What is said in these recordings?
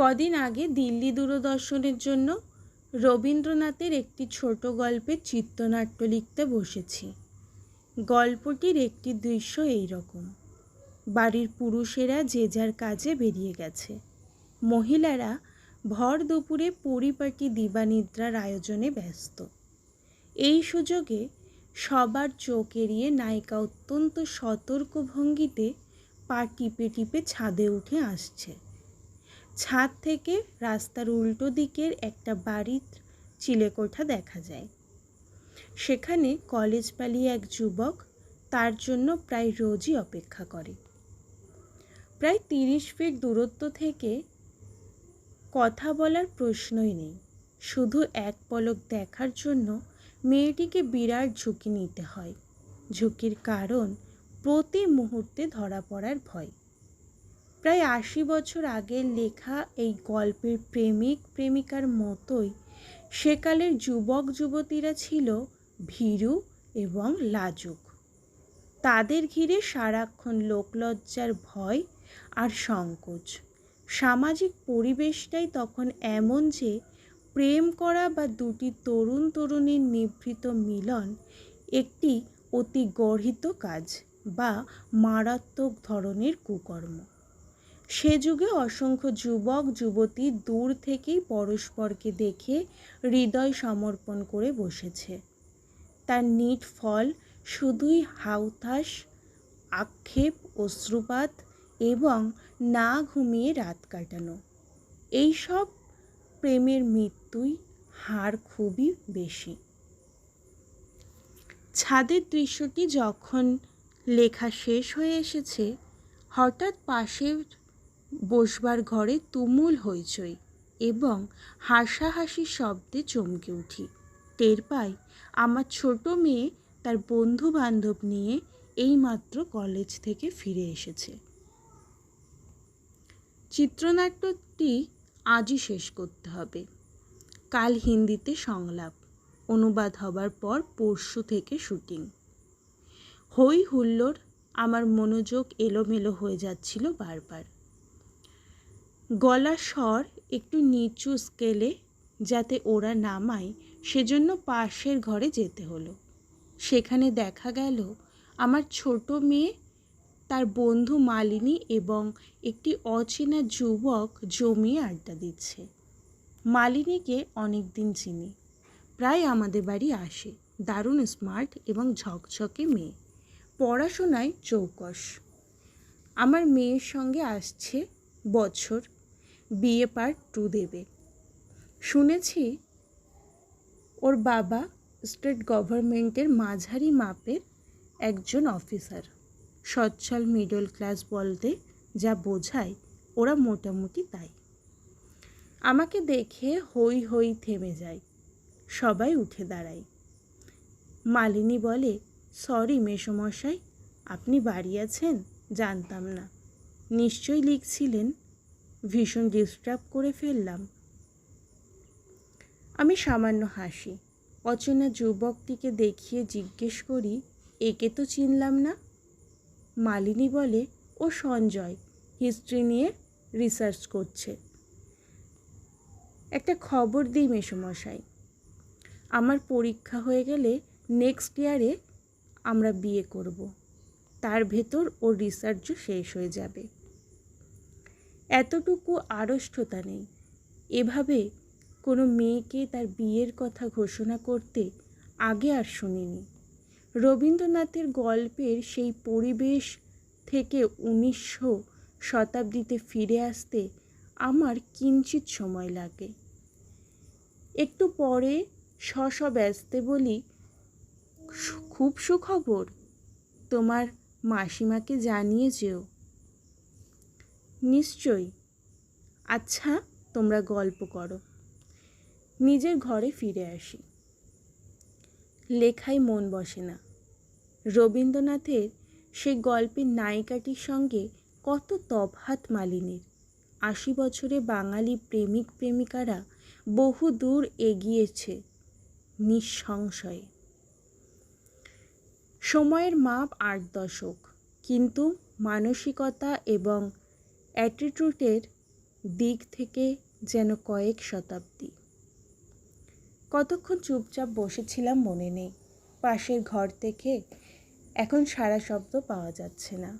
কদিন আগে দিল্লি দূরদর্শনের জন্য রবীন্দ্রনাথের একটি ছোট গল্পের চিত্রনাট্য লিখতে বসেছি। গল্পটির একটি দৃশ্য এই রকম। বাড়ির পুরুষেরা যে যার কাজে বেরিয়ে গেছে। মহিলারা ভর দুপুরে পরিপাটি দিবানিদ্রার আয়োজনে ব্যস্ত। এই সুযোগে সবার চোখ এড়িয়ে নায়িকা অত্যন্ত সতর্ক ভঙ্গিতে পা টিপে টিপে ছাদে উঠে আসছে। ছাদ থেকে রাস্তার উল্টো দিকের একটা বাড়ির চিলেকোঠা দেখা যায়। সেখানে কলেজ পালিয়ে এক যুবক তার জন্য প্রায় রোজই অপেক্ষা করে। প্রায় তিরিশ ফিট দূরত্ব থেকে কথা বলার প্রশ্নই নেই। শুধু এক পলক দেখার জন্য মেয়েটিকে বিরাট ঝুঁকি নিতে হয়। ঝুঁকির কারণ প্রতি মুহূর্তে ধরা পড়ার ভয়। প্রায় আশি বছর আগের লেখা এই গল্পের প্রেমিক, প্রেমিকার মতোই সেকালের যুবক, যুবতীরা ছিল ভীরু এবং লাজুক। তাদের ঘিরে সারাক্ষণ লোকলজ্জার ভয় আর সংকোচ। সামাজিক পরিবেশটাই তখন এমন যে প্রেম করা বা দুটি তরুণ তরুণীর নিভৃত মিলন একটি অতি গর্হিত কাজ বা মারাত্মক ধরনের কুকর্ম। সে যুগে অসংখ্য যুবক, যুবতী দূর থেকেই পরস্পরকে দেখে হৃদয় সমর্পণ করে বসেছে। তার নিট ফল শুধুই হাউতাস আক্ষেপ, অশ্রুপাত এবং না ঘুমিয়ে রাত কাটানো। এইসব প্রেমের মৃত্যুই হার খুবই বেশি। ছাদের দৃশ্যটি যখন লেখা শেষ হয়ে এসেছে, হঠাৎ পাশের বসবার ঘরে তুমুল হইচই এবং হাসাহাসি শব্দে চমকে উঠি। টের পাই আমার ছোট মেয়ে তার বন্ধু বান্ধব নিয়ে এইমাত্র কলেজ থেকে ফিরে এসেছে। চিত্রনাট্যটি আজই শেষ করতে হবে। কাল হিন্দিতে সংলাপ। অনুবাদ হবার পর পরশু থেকে শুটিং। হই হুল্লোড়, আমার মনোযোগ এলোমেলো হয়ে যাচ্ছিল বারবার। গলার স্বর একটু নিচু স্কেলে যাতে ওরা নামায়, সেজন্য পাশের ঘরে যেতে হলো। সেখানে দেখা গেল, আমার ছোট মেয়ে, তার বন্ধু মালিনী এবং একটি অচেনা যুবক জমিয়ে আড্ডা দিচ্ছে। মালিনীকে অনেক দিন চিনি, প্রায় আমাদের বাড়ি আসে, দারুণ স্মার্ট এবং ঝকঝকে মেয়ে, পড়াশোনায় চৌকস। আমার মেয়ের সঙ্গে আসছে বছর বিএ পার্ট টু দেবে। শুনেছি ওর বাবা স্টেট গভর্নমেন্টের মাঝারি মাপের একজন অফিসার সচ্ছল মিডল ক্লাস বলতে যা বোঝায় ওরা মোটামুটি তাই। আমাকে দেখে হই হই থেমে যায়, সবাই উঠে দাঁড়ায়। মালিনী বলে সরি মেসমশাই, আপনি বাড়ি আছেন? জানতাম না। নিশ্চয়ই লিখছিলেন ভীষণ ডিস্টার্ব করে ফেললাম। আমি সামান্য হাসি। অচেনা যুবকটিকে দেখিয়ে জিজ্ঞেস করি, একে তো চিনলাম না? মালিনী বলে, ও সঞ্জয় হিস্ট্রি নিয়ে রিসার্চ করছে। একটা খবর দিই মেসমশাই। আমার পরীক্ষা হয়ে গেলে নেক্সট ইয়ারে আমরা বিয়ে করব। তার ভেতর ওর রিসার্চও শেষ হয়ে যাবে। এতটুকু আড়ষ্টতা নেই। এভাবে কোনো মেয়েকে তার বিয়ের কথা ঘোষণা করতে আগে আর শুনিনি। রবীন্দ্রনাথের গল্পের সেই পরিবেশ থেকে উনিশশো শতাব্দীতে ফিরে আসতে আমার কিঞ্চিত সময় লাগে। একটু পরে স্ব ব্যস্তে বলি খুব সুখবর। তোমার মাসিমাকে জানিয়ে যেও। নিশ্চয়ই। আচ্ছা তোমরা গল্প করো। নিজের ঘরে ফিরে আসি। লেখায় মন বসে না। রবীন্দ্রনাথের সেই গল্পের নায়িকাটির সঙ্গে কত তফাত মালিনীর। আশি বছরে বাঙালি প্রেমিক প্রেমিকারা বহু দূর এগিয়েছে নিঃসংশয়ে। সময়ের মাপ আট দশক, কিন্তু মানসিকতা এবং অ্যাটিটিউডের দিক থেকে যেন কয়েক শতাব্দী। কতক্ষণ চুপচাপ বসেছিলাম মনে নেই। পাশের ঘর থেকে এখন সারা শব্দ পাওয়া যাচ্ছে না।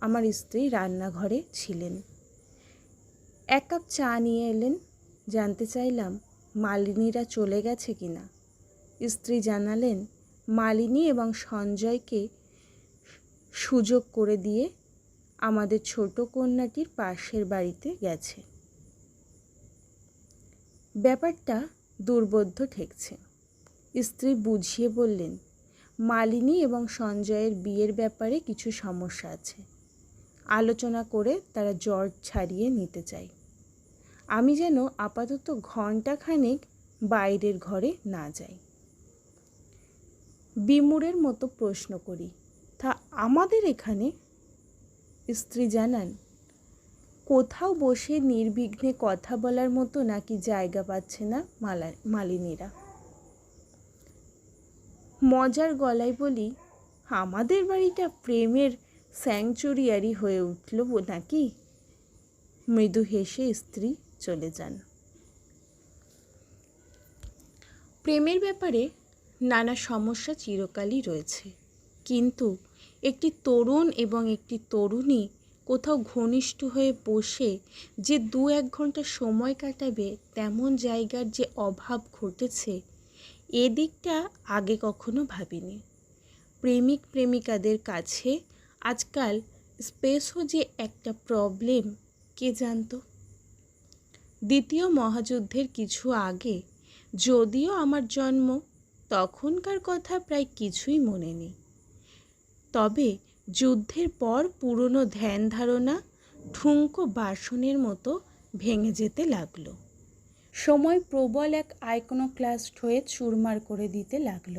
আমার স্ত্রী রান্নাঘরে ছিলেন। এক কাপ চা নিয়ে এলেন। জানতে চাইলাম, মালিনীরা চলে গেছে কিনা স্ত্রী জানালেন, মালিনী এবং সঞ্জয়কে সুযোগ করে দিয়ে আমাদের ছোট কন্যাটির পাশের বাড়িতে গেছে। ব্যাপারটা দুর্বোধ্য ঠেকছে। স্ত্রী বুঝিয়ে বললেন, মালিনী এবং সঞ্জয়ের বিয়ের ব্যাপারে কিছু সমস্যা আছে। আলোচনা করে তারা জ্বর ছাড়িয়ে নিতে চাই। আমি যেন আপাতত ঘণ্টাখানেক বাইরের ঘরে না যাই। বিমুরের মতো প্রশ্ন করি, তা আমাদের এখানে স্ত্রী জানান, কোথাও বসে নির্বিঘ্নে কথা বলার মতো নাকি জায়গা পাচ্ছে না মালা, মালিনীরা। মজার গলায় বলি, আমাদের বাড়িটা প্রেমের স্যাংচুরিয়ারি হয়ে উঠল নাকি? মৃদু হেসে স্ত্রী চলে যান। প্রেমের ব্যাপারে নানা সমস্যা চিরকালই রয়েছে, কিন্তু একটি তরুণ এবং একটি তরুণী কোথাও ঘনিষ্ঠ হয়ে বসে যে দু এক ঘণ্টা সময় কাটাবে তেমন জায়গার যে অভাব ঘটেছে এদিকটা আগে কখনো ভাবিনি। প্রেমিক প্রেমিকাদের কাছে আজকাল স্পেসও যে একটা প্রবলেম, কে জানতো? দ্বিতীয় মহাযুদ্ধের কিছু আগে, যদিও আমার জন্ম, তখনকার কথা প্রায় কিছুই মনে নেই। তবে যুদ্ধের পর পুরনো ধ্যান ধারণা ঠুঙ্কো বাসনের মতো ভেঙে যেতে লাগল। সময় প্রবল এক আইকনোক্লাস্ট হয়ে চুরমার করে দিতে লাগল,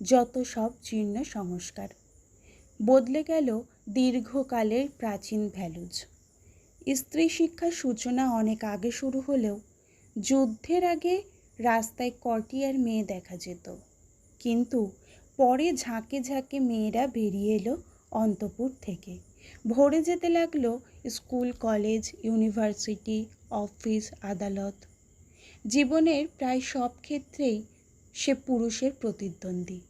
যত সব জীর্ণ সংস্কার। বদলে গেল দীর্ঘকালের প্রাচীন ভ্যালুজ। স্ত্রী শিক্ষার সূচনা অনেক আগে শুরু হলেও যুদ্ধের আগে রাস্তায় কটি আর মেয়ে দেখা যেত। কিন্তু পরে ঝাঁকে ঝাঁকে মেয়েরা বেরিয়ে এলো অন্তপুর থেকে। ভরে যেতে লাগল স্কুল, কলেজ, ইউনিভার্সিটি, অফিস, আদালত। জীবনের প্রায় সব ক্ষেত্রেই সে পুরুষের প্রতিদ্বন্দ্বী।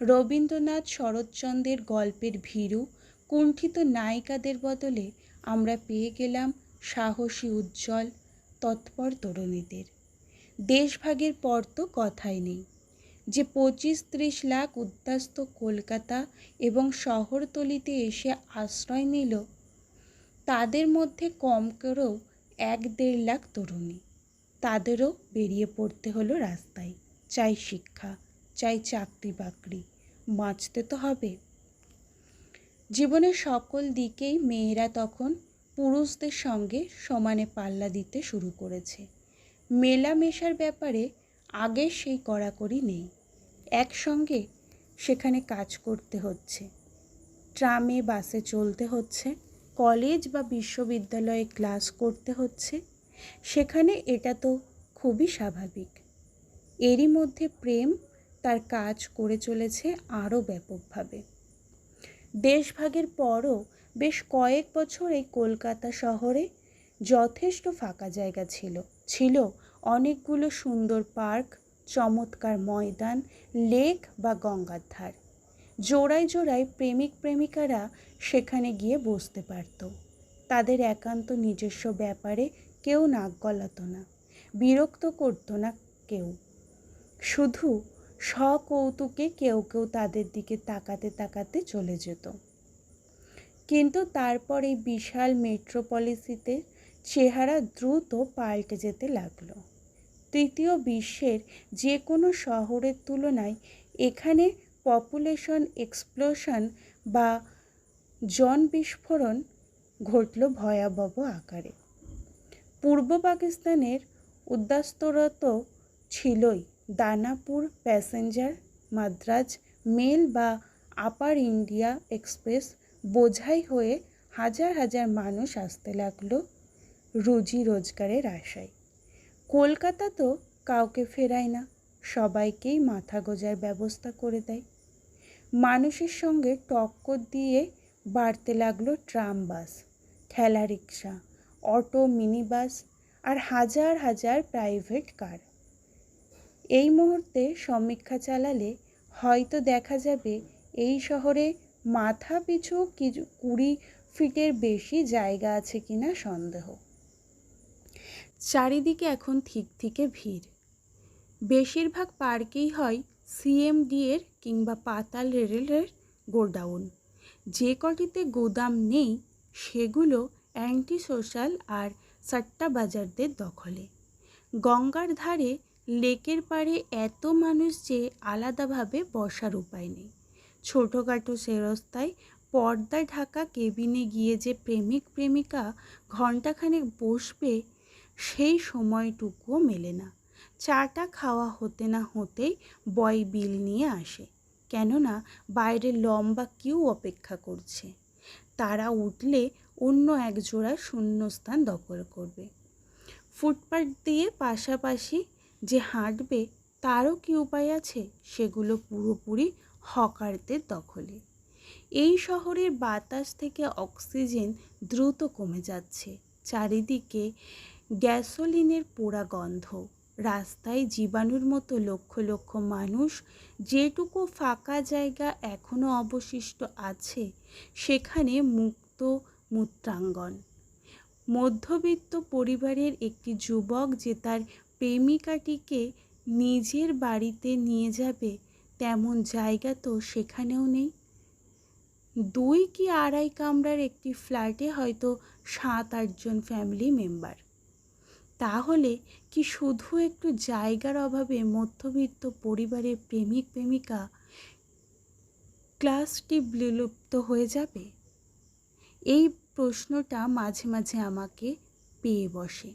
রবীন্দ্রনাথ শরৎচন্দ্রের গল্পের ভীরু, কুণ্ঠিত নায়িকাদের বদলে আমরা পেয়ে গেলাম সাহসী উজ্জ্বল, তৎপর তরুণীদের। দেশভাগের পর তো কথাই নেই। যে পঁচিশ ত্রিশ লাখ উদ্যাস্ত কলকাতা এবং শহরতলিতে এসে আশ্রয় নিল, তাদের মধ্যে কম করেও এক দেড় লাখ তরুণী। তাদেরও বেরিয়ে পড়তে হলো রাস্তায়। চাই শিক্ষা, চাই চাকরি বাকরি, বাঁচতে তো হবে। জীবনের সকল দিকেই মেয়েরা তখন পুরুষদের সঙ্গে সমানে পাল্লা দিতে শুরু করেছে। মেলামেশার ব্যাপারে আগে সেই কড়াকড়ি নেই। একসঙ্গে সেখানে কাজ করতে হচ্ছে। ট্রামে, বাসে চলতে হচ্ছে, কলেজ বা বিশ্ববিদ্যালয়ে ক্লাস করতে হচ্ছে, সেখানে এটা তো খুবই স্বাভাবিক। এরই মধ্যে প্রেম তার কাজ করে চলেছে আরও ব্যাপকভাবে। দেশভাগের পরও বেশ কয়েক বছর এই কলকাতা শহরে যথেষ্ট ফাঁকা জায়গা ছিল। ছিল অনেকগুলো সুন্দর পার্ক চমৎকার ময়দান, লেক বা গঙ্গার ধার। জোড়ায় জোড়ায় প্রেমিক প্রেমিকারা সেখানে গিয়ে বসতে পারত। তাদের একান্ত নিজস্ব ব্যাপারে কেউ নাক গলাতো না, বিরক্ত করতো না কেউ। শুধু সকৌতুকে কেউ কেউ তাদের দিকে তাকাতে তাকাতে চলে যেত। কিন্তু তারপর এই বিশাল মেট্রোপলিসিতে চেহারা দ্রুত পাল্টে যেতে লাগল। তৃতীয় বিশ্বের যে কোনো শহরের তুলনায় এখানে পপুলেশন এক্সপ্লোশন বা জন বিস্ফোরণ ঘটল ভয়াবহ আকারে। পূর্ব পাকিস্তানের উদ্যাস্তরত ছিলই দানাপুর প্যাসেঞ্জার মাদ্রাজ মেল বা আপার ইন্ডিয়া এক্সপ্রেস। বোঝাই হয়ে হাজার হাজার মানুষ আসতে লাগল রুজি রোজগারের আশায়। কলকাতা তো কাউকে ফেরায় না, সবাইকেই মাথা গোজার ব্যবস্থা করে দেয়। মানুষের সঙ্গে টক্কর দিয়ে বাড়তে লাগল ট্রাম বাস, ঠেলা রিক্সা অটো মিনি বাস আর হাজার হাজার প্রাইভেট কার। এই মুহূর্তে সমীক্ষা চালালে হয়তো দেখা যাবে এই শহরে মাথা পিছু কিছু কুড়ি ফিটের বেশি জায়গা আছে কিনা সন্দেহ। চারিদিকে এখন ঠিক থেকে ভিড়। বেশিরভাগ পার্কেই হয় সিএমডি এর কিংবা পাতাল রেলের গোডাউন। যে কটিতে গোদাম নেই, সেগুলো অ্যান্টি সোশ্যাল আর সাট্টাবাজারদের দখলে। গঙ্গার ধারে, লেকের পাড়ে এত মানুষ যে আলাদাভাবে বসার উপায় নেই। ছোটোখাটো সেরস্তায় পর্দা ঢাকা কেবিনে গিয়ে যে প্রেমিক প্রেমিকা ঘণ্টাখানেক বসবে সেই সময়টুকুও মেলে না। চাটা খাওয়া হতে না হতেই বয় বিল নিয়ে আসে। কেননা, বাইরে লম্বা কিউ অপেক্ষা করছে। তারা উঠলে অন্য এক জোড়া শূন্যস্থান দখল করবে। ফুটপাথ দিয়ে পাশাপাশি যে হাঁটবে, তারও কি উপায় আছে? সেগুলো পুরোপুরি হকারদের দখলে। এই শহরের বাতাস থেকে অক্সিজেন দ্রুত কমে যাচ্ছে। চারিদিকে গ্যাসোলিনের পোড়া গন্ধ। রাস্তায় জীবাণুর মতো লক্ষ লক্ষ মানুষ যেটুকু ফাঁকা জায়গা এখনও অবশিষ্ট আছে, সেখানে মুক্ত মূত্রাঙ্গন। মধ্যবিত্ত পরিবারের একটি যুবক যে তার প্রেমিকাটিকে নিজের বাড়িতে নিয়ে যাবে, তেমন জায়গা তো সেখানেও নেই। দুই কি আড়াই কামরার একটি ফ্ল্যাটে হয়তো সাত আটজন ফ্যামিলি মেম্বার। তাহলে কি শুধু একটু জায়গার অভাবে মধ্যবিত্ত পরিবারের প্রেমিক প্রেমিকা ক্লাসটি বিলুপ্ত হয়ে যাবে? এই প্রশ্নটা মাঝে মাঝে আমাকে পেয়ে বসে।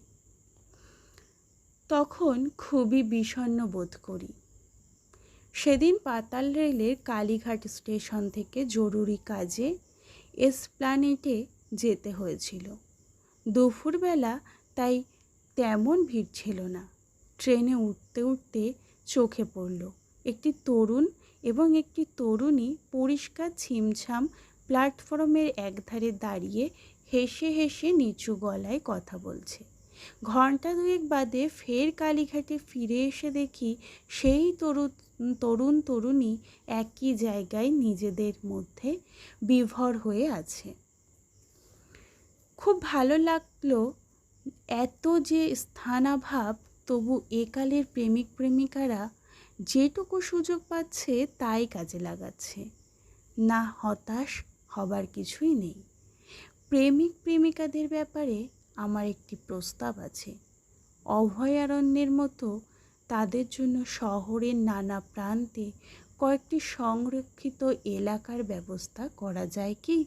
তখন খুবই বিষণ্ণ বোধ করি। সেদিন পাতাল রেলের কালীঘাট স্টেশন থেকে জরুরি কাজে এসপ্লানেটে যেতে হয়েছিল। দুপুরবেলা তাই তেমন ভিড় ছিল না। ট্রেনে উঠতে উঠতে চোখে পড়ল। একটি তরুণ এবং একটি তরুণী পরিষ্কার ছিমছাম প্ল্যাটফর্মের একধারে দাঁড়িয়ে হেসে হেসে নিচু গলায় কথা বলছে। ঘণ্টা দুয়েক বাদে ফের কালীঘাটে ফিরে এসে দেখি সেই তরুণ তরুণ তরুণী একই জায়গায় নিজেদের মধ্যে বিভর হয়ে আছে। খুব ভালো লাগল এত যে স্থানাভাব, তবু একালের প্রেমিক প্রেমিকারা যেটুকু সুযোগ পাচ্ছে তাই কাজে লাগাচ্ছে। না হতাশ হবার কিছুই নেই। প্রেমিক প্রেমিকাদের ব্যাপারে আমার একটি প্রস্তাব আছে। অভয়ারণ্যের মতো তাদের জন্য শহরের নানা প্রান্তে কয়েকটি সংরক্ষিত এলাকার ব্যবস্থা করা যায় কি?